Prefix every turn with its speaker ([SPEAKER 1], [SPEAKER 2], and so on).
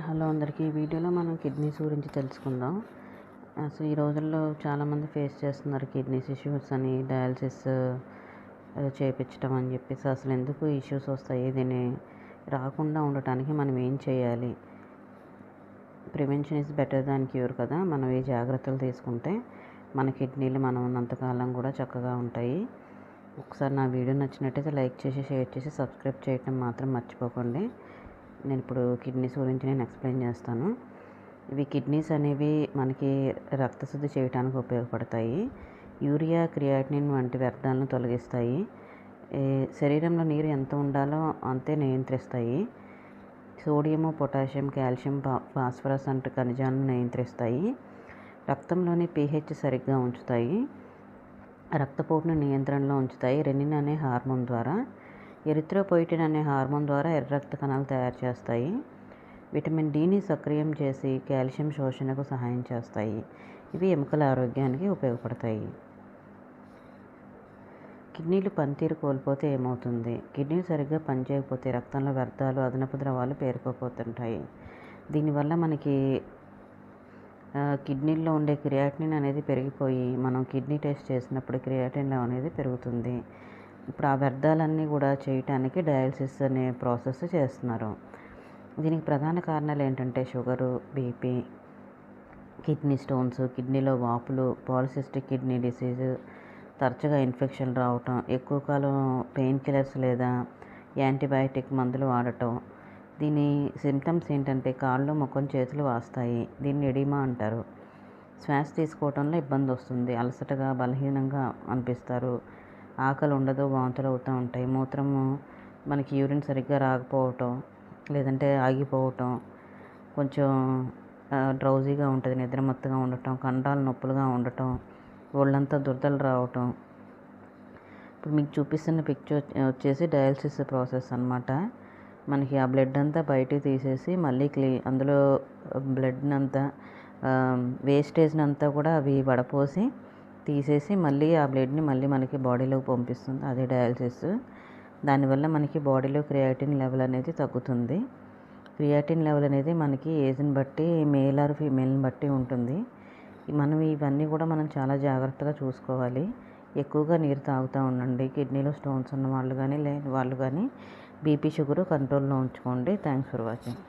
[SPEAKER 1] Hello అందరికీ. ఈ వీడియోలో మనం కిడ్నీస్ గురించి తెలుసుకుందాం. అసలు ఈ రోజుల్లో చాలామంది ఫేస్ చేస్తున్నారు కిడ్నీస్ ఇష్యూస్ అని డయాలసిస్ చేయించడం అని చెప్పేసి. అసలు ఎందుకు ఇష్యూస్ వస్తాయి? దీన్ని రాకుండా ఉండటానికి మనం ఏం చేయాలి? Prevention is better than cure కదా. మనం ఏ జాగ్రత్తలు తీసుకుంటే మన కిడ్నీలు మనం ఉన్నంతకాలం కూడా చక్కగా ఉంటాయి. ఒకసారి నా వీడియో నచ్చినట్టయితే లైక్ చేసి షేర్ చేసి సబ్స్క్రైబ్ చేయటం మాత్రం మర్చిపోకండి. నేను ఇప్పుడు కిడ్నీస్ గురించి నేను ఎక్స్ప్లెయిన్ చేస్తాను. ఇవి కిడ్నీస్ అనేవి మనకి రక్తశుద్ధి చేయడానికి ఉపయోగపడతాయి. యూరియా క్రియాటినిన్ వంటి వ్యర్థాలను తొలగిస్తాయి. శరీరంలో నీరు ఎంత ఉండాలో అంతే నియంత్రిస్తాయి. సోడియము పొటాషియం కాల్షియం ఫాస్ఫరస్ వంటి ఖనిజాలను నియంత్రిస్తాయి. రక్తంలోని పీహెచ్ సరిగ్గా ఉంచుతాయి. రక్తపోటును నియంత్రణలో ఉంచుతాయి. రెనిన్ అనే హార్మోన్ ద్వారా ఎరిథ్రోపోయిటిన్ అనే హార్మోన్ ద్వారా ఎర్ర రక్త కణాలు తయారు చేస్తాయి. విటమిన్ డిని సక్రియం చేసి కాల్షియం శోషణకు సహాయం చేస్తాయి. ఇవి ఎముకల ఆరోగ్యానికి ఉపయోగపడతాయి. కిడ్నీలు పనితీరు కోల్పోతే ఏమవుతుంది? కిడ్నీలు సరిగ్గా పనిచేయకపోతే రక్తంలో వ్యర్థాలు అదనపు ద్రవాలు పేరుకోపోతుంటాయి. దీనివల్ల మనకి కిడ్నీల్లో ఉండే క్రియాటినిన్ అనేది పెరిగిపోయి మనం కిడ్నీ టెస్ట్ చేసినప్పుడు క్రియాటిన్ అనేది పెరుగుతుంది. ఇప్పుడు ఆ వ్యర్థాలన్నీ కూడా చేయటానికి డయాలసిస్ అనే ప్రాసెస్ చేస్తున్నారు. దీనికి ప్రధాన కారణాలు ఏంటంటే షుగరు బీపీ కిడ్నీ స్టోన్స్ కిడ్నీలో వాపులు పాలిసిస్టిక్ కిడ్నీ డిసీజ్ తరచుగా ఇన్ఫెక్షన్ రావటం ఎక్కువ కాలం పెయిన్ కిల్లర్స్ లేదా యాంటీబయాటిక్ మందులు వాడటం. దీని సిమ్టమ్స్ ఏంటంటే కాళ్ళు ముఖం చేతులు వాస్తాయి. దీన్ని ఎడిమా అంటారు. శ్వాస తీసుకోవడంలో ఇబ్బంది వస్తుంది. అలసటగా బలహీనంగా అనిపిస్తారు. ఆకలి ఉండదు వాంతులు అవుతూ ఉంటాయి. మూత్రము మనకి యూరిన్ సరిగ్గా రాకపోవటం లేదంటే ఆగిపోవటం కొంచెం డ్రౌజీగా ఉంటుంది నిద్రమత్తుగా ఉండటం కండాలు నొప్పులుగా ఉండటం ఒళ్ళంతా దురదలు రావటం. ఇప్పుడు మీకు చూపిస్తున్న పిక్చర్ వచ్చేసి డయాలసిస్ ప్రాసెస్ అనమాట మనకి ఆ బ్లడ్ అంతా బయటికి తీసేసి మళ్ళీ క్లీ అందులో బ్లడ్ని అంతా వేస్టేజ్ని అంతా కూడా అవి వడపోసి తీసేసి మళ్ళీ ఆ బ్లడ్ని మళ్ళీ మనకి బాడీలోకి పంపిస్తుంది అదే డయాలసిస్. దానివల్ల మనకి బాడీలో క్రియాటిన్ లెవెల్ అనేది తగ్గుతుంది. క్రియాటిన్ లెవెల్ అనేది మనకి ఏజ్ని బట్టి మేల్ ఆర్ ఫీమేల్ని బట్టి ఉంటుంది. మనం ఇవన్నీ కూడా మనం చాలా జాగ్రత్తగా చూసుకోవాలి. ఎక్కువగా నీరు తాగుతూ ఉండండి. కిడ్నీలో స్టోన్స్ ఉన్న వాళ్ళు కానీ లేని వాళ్ళు కానీ బీపీ షుగర్ కంట్రోల్లో ఉంచుకోండి. Thanks for watching.